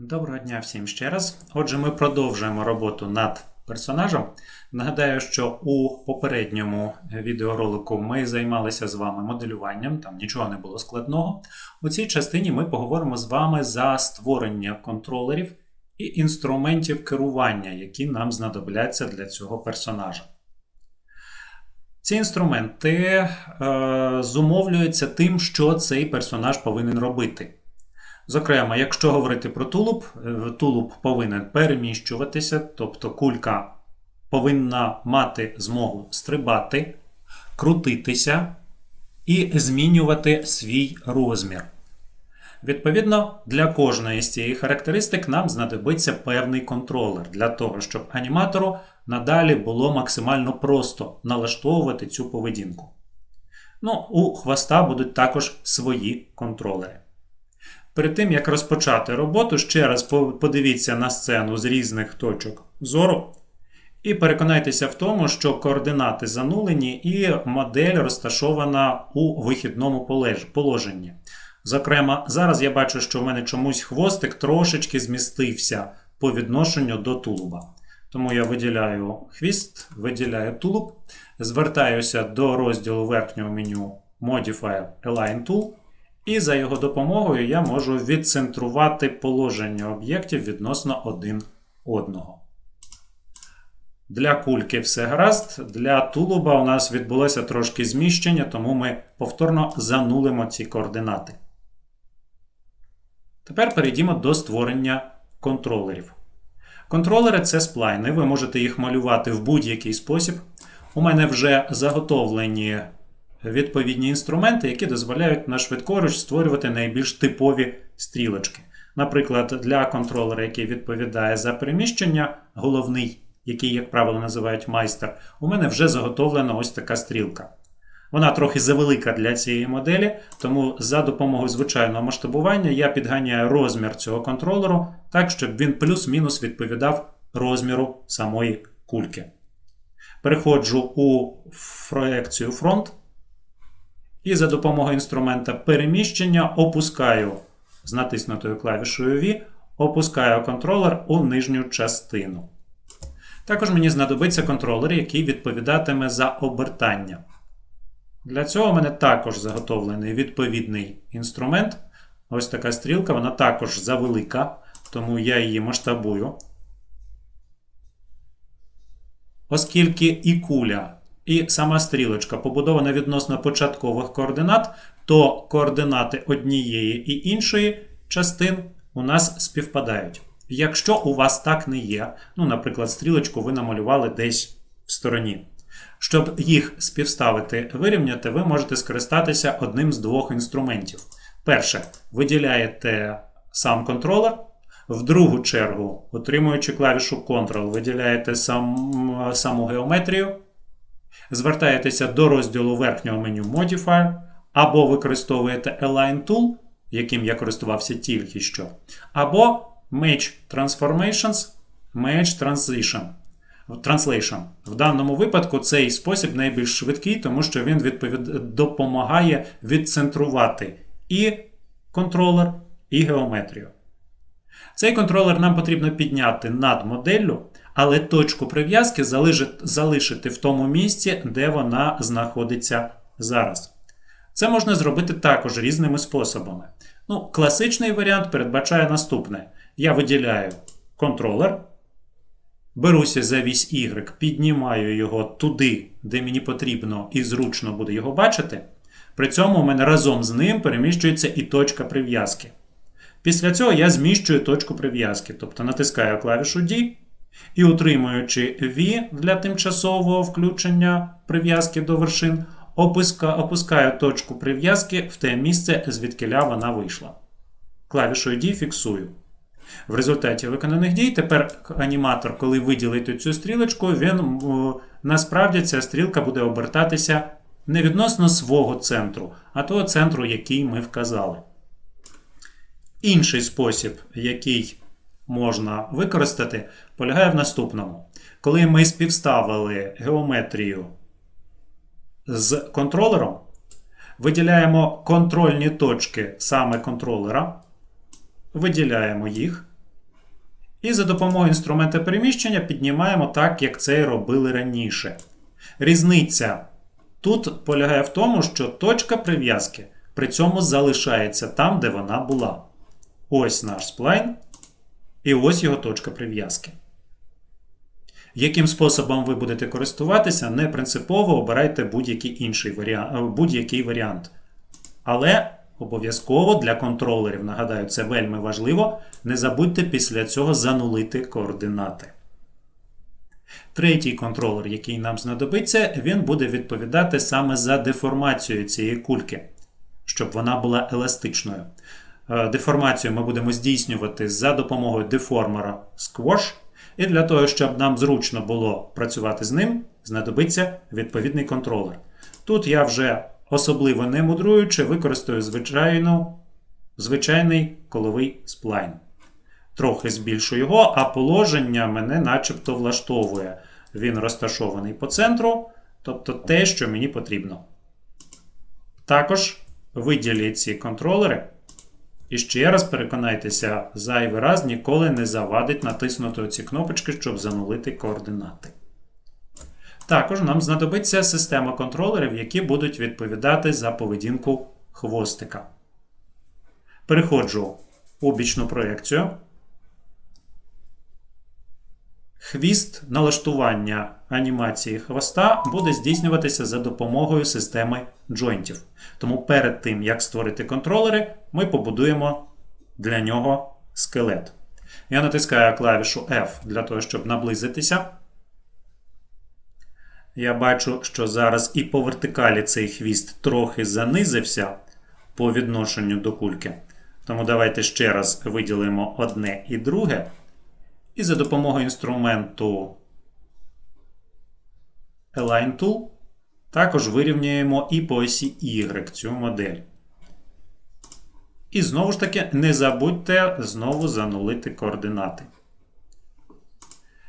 Доброго дня всім ще раз. Отже, ми продовжуємо роботу над персонажем. Нагадаю, що у попередньому відеоролику ми займалися з вами моделюванням, там нічого не було складного. У цій частині ми поговоримо з вами за створення контролерів і інструментів керування, які нам знадобляться для цього персонажа. Ці інструменти е, зумовлюються тим, що цей персонаж повинен робити. Зокрема, якщо говорити про тулуб, е, тулуб повинен переміщуватися, тобто кулька повинна мати змогу стрибати, крутитися і змінювати свій розмір. Відповідно, для кожної з цієї характеристик нам знадобиться певний контролер для того, щоб аніматору надалі було максимально просто налаштовувати цю поведінку. Ну, у хвоста будуть також свої контролери. Перед тим, як розпочати роботу, ще раз подивіться на сцену з різних точок зору і переконайтеся в тому, що координати занулені і модель розташована у вихідному положенні. Зокрема, зараз я бачу, що в мене чомусь хвостик трошечки змістився по відношенню до тулуба. Тому я виділяю хвіст, виділяю тулуб, звертаюся до розділу верхнього меню Modifier Align Tool. І за його допомогою я можу відцентрувати положення об'єктів відносно один одного. Для кульки все гаразд. Для тулуба у нас відбулося трошки зміщення, тому ми повторно занулимо ці координати. Тепер перейдімо до створення контролерів. Контролери це сплайни, ви можете їх малювати в будь-який спосіб. У мене вже заготовлені відповідні інструменти, які дозволяють на швидкоруч створювати найбільш типові стрілочки. Наприклад, для контролера, який відповідає за переміщення, головний, який, як правило, називають майстер, у мене вже заготовлена ось така стрілка. Вона трохи завелика для цієї моделі, тому за допомогою звичайного масштабування я підганяю розмір цього контролеру так, щоб він плюс-мінус відповідав розміру самої кульки. Переходжу у проекцію фронт. І за допомогою інструмента переміщення опускаю з натиснутою клавішою V, опускаю контролер у нижню частину. Також мені знадобиться контролер, який відповідатиме за обертання. Для цього у мене також заготовлений відповідний інструмент. Ось така стрілка, вона також завелика, тому я її масштабую. Оскільки і куля і сама стрілочка побудована відносно початкових координат, то координати однієї і іншої частин у нас співпадають. Якщо у вас так не є, ну, наприклад, стрілочку ви намалювали десь в стороні. Щоб їх співставити, вирівняти, ви можете скористатися одним з двох інструментів. Перше, виділяєте сам контролер. В другу чергу, отримуючи клавішу Ctrl, виділяєте сам, саму геометрію звертаєтеся до розділу верхнього меню Modifier, або використовуєте Align Tool, яким я користувався тільки що, або Match Transformations, Match Transition. Translation. В даному випадку цей спосіб найбільш швидкий, тому що він відповід... допомагає відцентрувати і контролер, і геометрію. Цей контролер нам потрібно підняти над моделлю, але точку прив'язки залишити в тому місці, де вона знаходиться зараз. Це можна зробити також різними способами. Ну, Класичний варіант передбачає наступне: я виділяю контролер, беруся за вісь Y, піднімаю його туди, де мені потрібно і зручно буде його бачити. При цьому у мене разом з ним переміщується і точка прив'язки. Після цього я зміщую точку прив'язки, тобто натискаю клавішу D і утримуючи V для тимчасового включення прив'язки до вершин, опускаю точку прив'язки в те місце, звідкиля вона вийшла. Клавішою D фіксую. В результаті виконаних дій тепер аніматор, коли виділить цю стрілочку, він насправді ця стрілка буде обертатися не відносно свого центру, а того центру, який ми вказали. Інший спосіб, який можна використати, полягає в наступному. Коли ми співставили геометрію з контролером, виділяємо контрольні точки саме контролера, виділяємо їх, І за допомогою інструмента переміщення піднімаємо так, як це і робили раніше. Різниця тут полягає в тому, що точка прив'язки при цьому залишається там, де вона була. Ось наш сплайн, і ось його точка прив'язки. Яким способом ви будете користуватися, не принципово обирайте будь-який інший варіант, будь-який варіант. Але обов'язково для контролерів, нагадаю, це вельми важливо, не забудьте після цього занулити координати. Третій контролер, який нам знадобиться, він буде відповідати саме за деформацію цієї кульки, щоб вона була еластичною. Е, Деформацію ми будемо здійснювати за допомогою деформера Squash. І для того, щоб нам зручно було працювати з ним, знадобиться відповідний контролер. Тут я вже особливо не мудруючи, використаю звичайну, звичайний коловий сплайн. Трохи збільшу його, а положення мене начебто влаштовує. Він розташований по центру, тобто те, що мені потрібно. Також виділіть ці контролери. І ще раз переконайтеся, зайвий раз ніколи не завадить натиснути оці кнопочки, щоб занулити координати. Також нам знадобиться система контролерів, які будуть відповідати за поведінку хвостика. Переходжу у бічну проекцію. Хвіст налаштування анімації хвоста буде здійснюватися за допомогою системи джойнтів. Тому перед тим, як створити контролери, ми побудуємо для нього скелет. Я натискаю клавішу F для того, щоб наблизитися. Я бачу, що зараз і по вертикалі цей хвіст трохи занизився по відношенню до кульки. Тому давайте ще раз виділимо одне і друге. І за допомогою інструменту Align Tool також вирівнюємо і по осі Y цю модель. І знову ж таки, не забудьте знову занулити координати.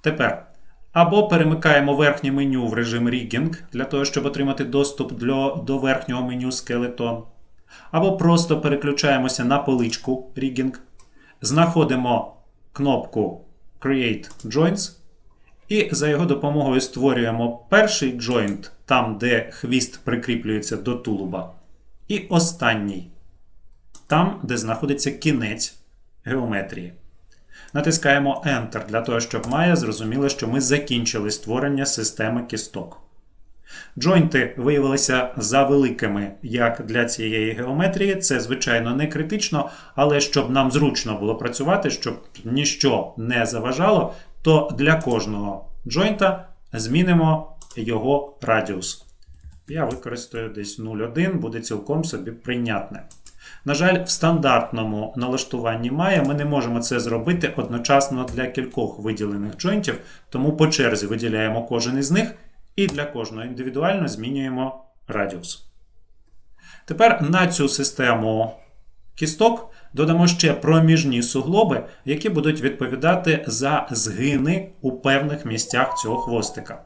Тепер або перемикаємо верхнє меню в режим Rigging для того, щоб отримати доступ до верхнього меню Skeleton. Або просто переключаємося на поличку Rigging, знаходимо кнопку Create Joints. І за його допомогою створюємо перший joint, там, де хвіст прикріплюється до тулуба. І останній, там, де знаходиться кінець геометрії. Натискаємо Enter для того, щоб Maya зрозуміла, що ми закінчили створення системи кісток. Джойнти виявилися завеликими як для цієї геометрії. Це, звичайно, не критично, але щоб нам зручно було працювати, щоб ніщо не заважало, то для кожного джойнта змінимо його радіус. Я використаю десь 0,1, буде цілком собі прийнятне. На жаль, в стандартному налаштуванні Maya ми не можемо це зробити одночасно для кількох виділених джойнтів, тому по черзі виділяємо кожен із них. І для кожного індивідуально змінюємо радіус. Тепер на цю систему кісток додамо ще проміжні суглоби, які будуть відповідати за згини у певних місцях цього хвостика.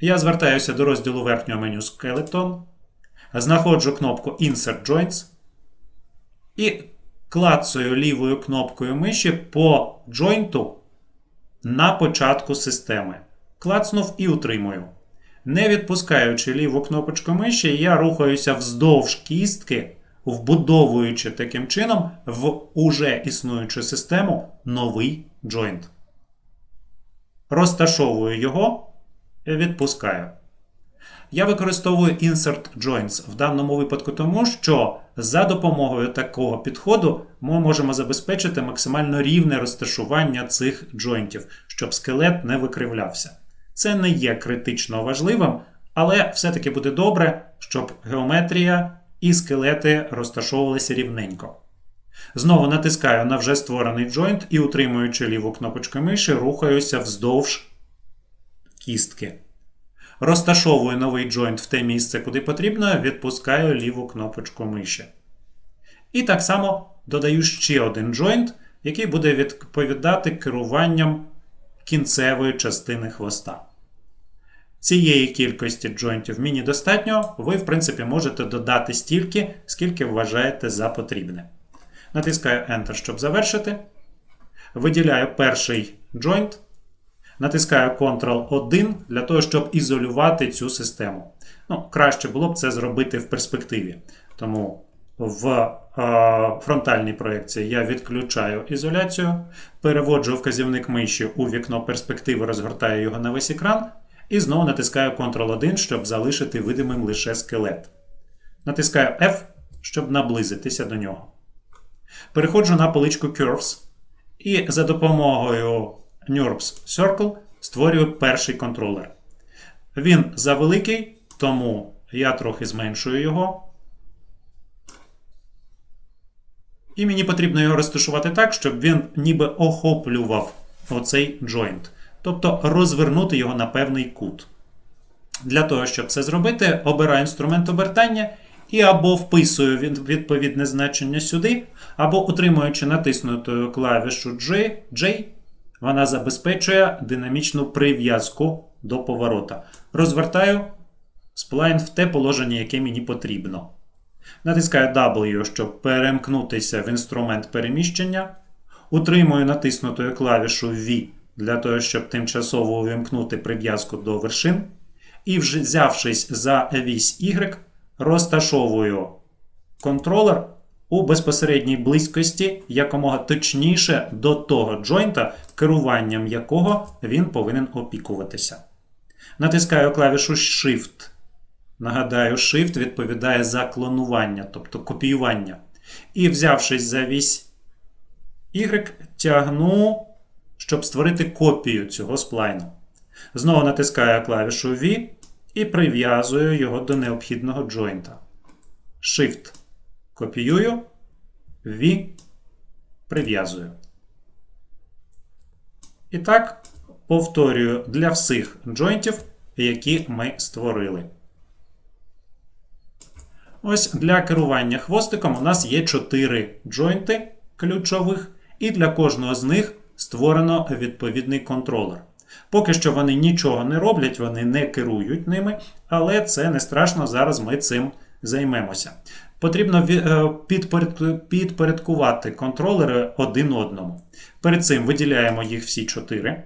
Я звертаюся до розділу верхнього меню Skeleton, знаходжу кнопку Insert Joints і клацаю лівою кнопкою миші по джойнту на початку системи клацнув і утримую. Не відпускаючи ліву кнопочку миші, я рухаюся вздовж кістки, вбудовуючи таким чином в уже існуючу систему новий джойнт. Розташовую його відпускаю. Я використовую Insert Joints в даному випадку, тому що за допомогою такого підходу ми можемо забезпечити максимально рівне розташування цих джойнтів, щоб скелет не викривлявся. Це не є критично важливим, але все-таки буде добре, щоб геометрія і скелети розташовувалися рівненько. Знову натискаю на вже створений джойнт і, утримуючи ліву кнопочку миші, рухаюся вздовж кістки. Розташовую новий джойнт в те місце, куди потрібно, відпускаю ліву кнопочку миші. І так само додаю ще один джойнт, який буде відповідати керуванням кінцевої частини хвоста. Цієї кількості джойнтів мені достатньо, ви, в принципі, можете додати стільки, скільки вважаєте за потрібне. Натискаю Enter, щоб завершити. виділяю перший joint, натискаю Ctrl-1 для того, щоб ізолювати цю систему. Ну, краще було б це зробити в перспективі. Тому в е, фронтальній проєкції я відключаю ізоляцію, переводжу вказівник миші у вікно перспективи, розгортаю його на весь екран і знову натискаю Ctrl-1, щоб залишити видимим лише скелет. Натискаю F, щоб наблизитися до нього. Переходжу на поличку Curves і за допомогою NURBS Circle створюю перший контролер. Він завеликий, тому я трохи зменшую його. І мені потрібно його розташувати так, щоб він ніби охоплював оцей joint. Тобто розвернути його на певний кут. Для того, щоб це зробити, обираю інструмент обертання і або вписую відповідне значення сюди, або утримуючи натиснутою клавішу J, J, вона забезпечує динамічну прив'язку до поворота. Розвертаю сплайн в те положення, яке мені потрібно. Натискаю W, щоб перемкнутися в інструмент переміщення. Утримую натиснутою клавішу V для того, щоб тимчасово увімкнути прив'язку до вершин. І, взявшись за вісь Y, розташовую контролер у безпосередній близькості якомога точніше до того джойнта, керуванням якого він повинен опікуватися. Натискаю клавішу Shift. Нагадаю, Shift відповідає за клонування, тобто копіювання. І, взявшись за вісь Y, тягну, щоб створити копію цього сплайну. Знову натискаю клавішу V і прив'язую його до необхідного джойнта. Shift. Копіюю, V, прив'язую. І так, повторюю для всіх джойнтів, які ми створили. Ось для керування хвостиком у нас є 4 джойнти ключових, і для кожного з них створено відповідний контролер. Поки що вони нічого не роблять, вони не керують ними, але це не страшно, зараз ми цим займемося. Потрібно підпорядкувати контролери один одному. Перед цим виділяємо їх всі 4.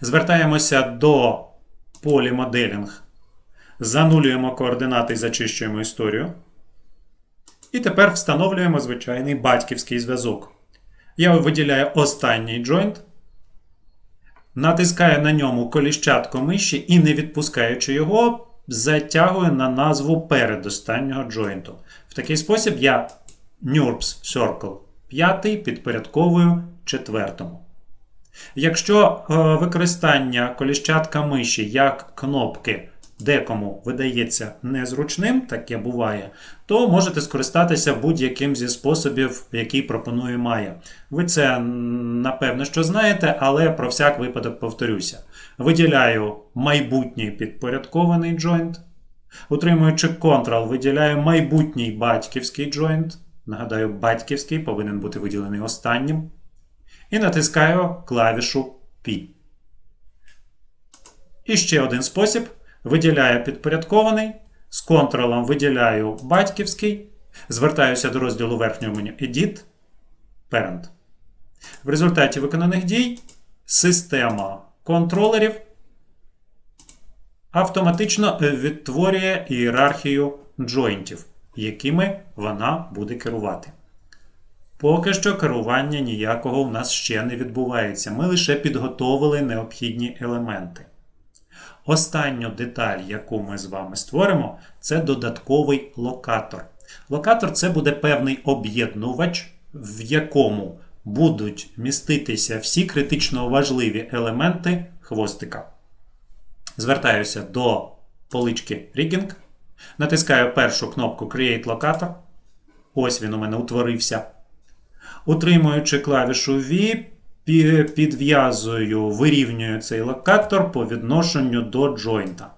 Звертаємося до полі моделінг, занулюємо координати і зачищуємо історію. І тепер встановлюємо звичайний батьківський зв'язок. Я виділяю останній joint, натискаю на ньому коліщатко миші і, не відпускаючи його, затягую на назву передостаннього джойнту. В такий спосіб я NURBS Circle 5 підпорядковую четвертому. Якщо е, використання коліщатка миші як кнопки декому видається незручним, таке буває, то можете скористатися будь-яким зі способів, який пропонує Maya. Ви це, напевно, що знаєте, але про всяк випадок повторюся. Виділяю майбутній підпорядкований joint. Утримуючи Ctrl, виділяю майбутній батьківський joint. Нагадаю, батьківський повинен бути виділений останнім. І натискаю клавішу P. І ще один спосіб. Виділяю підпорядкований. З контролом виділяю батьківський. Звертаюся до розділу верхнього меню Edit. Parent. В результаті виконаних дій система контролерів автоматично відтворює ієрархію джойнтів, якими вона буде керувати. Поки що керування ніякого у нас ще не відбувається. Ми лише підготовили необхідні елементи. Останню деталь, яку ми з вами створимо, це додатковий локатор. Локатор це буде певний об'єднувач, в якому будуть міститися всі критично важливі елементи хвостика. Звертаюся до полички Rigging. Натискаю першу кнопку Create Locator. Ось він у мене утворився. Утримуючи клавішу V, підв'язую, вирівнюю цей локатор по відношенню до джойнта.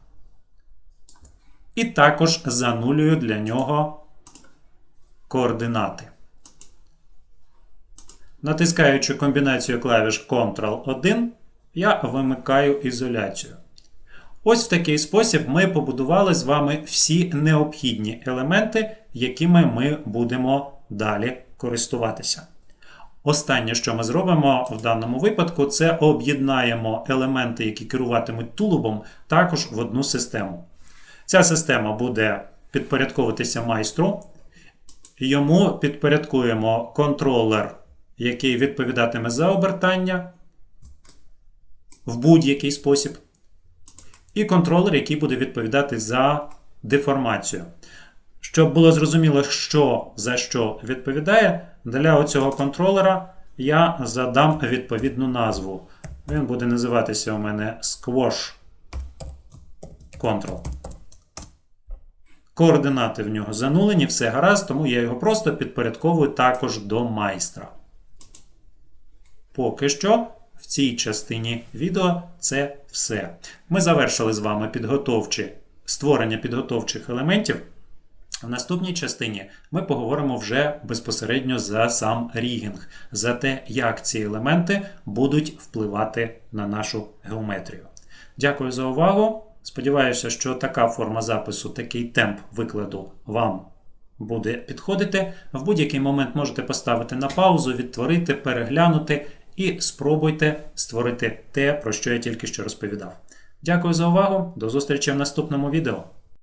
І також занулюю для нього координати. Натискаючи комбінацію клавіш Ctrl-1, я вимикаю ізоляцію. Ось в такий спосіб ми побудували з вами всі необхідні елементи, якими ми будемо далі користуватися. Останнє, що ми зробимо в даному випадку, це об'єднаємо елементи, які керуватимуть тулубом, також в одну систему. Ця система буде підпорядковуватися майстру. Йому підпорядкуємо контролер, який відповідатиме за обертання в будь-який спосіб. І контролер, який буде відповідати за деформацію. Щоб було зрозуміло, що за що відповідає, для цього контролера я задам відповідну назву. Він буде називатися у мене Squash Control. Координати в нього занулені, все гаразд, тому я його просто підпорядковую також до майстра. Поки що в цій частині відео це все. Ми завершили з вами підготовчі, створення підготовчих елементів. В наступній частині ми поговоримо вже безпосередньо за сам рігінг, за те, як ці елементи будуть впливати на нашу геометрію. Дякую за увагу. Сподіваюся, що така форма запису, такий темп викладу вам буде підходити. В будь-який момент можете поставити на паузу, відтворити, переглянути і спробуйте створити те, про що я тільки що розповідав. Дякую за увагу. До зустрічі в наступному відео.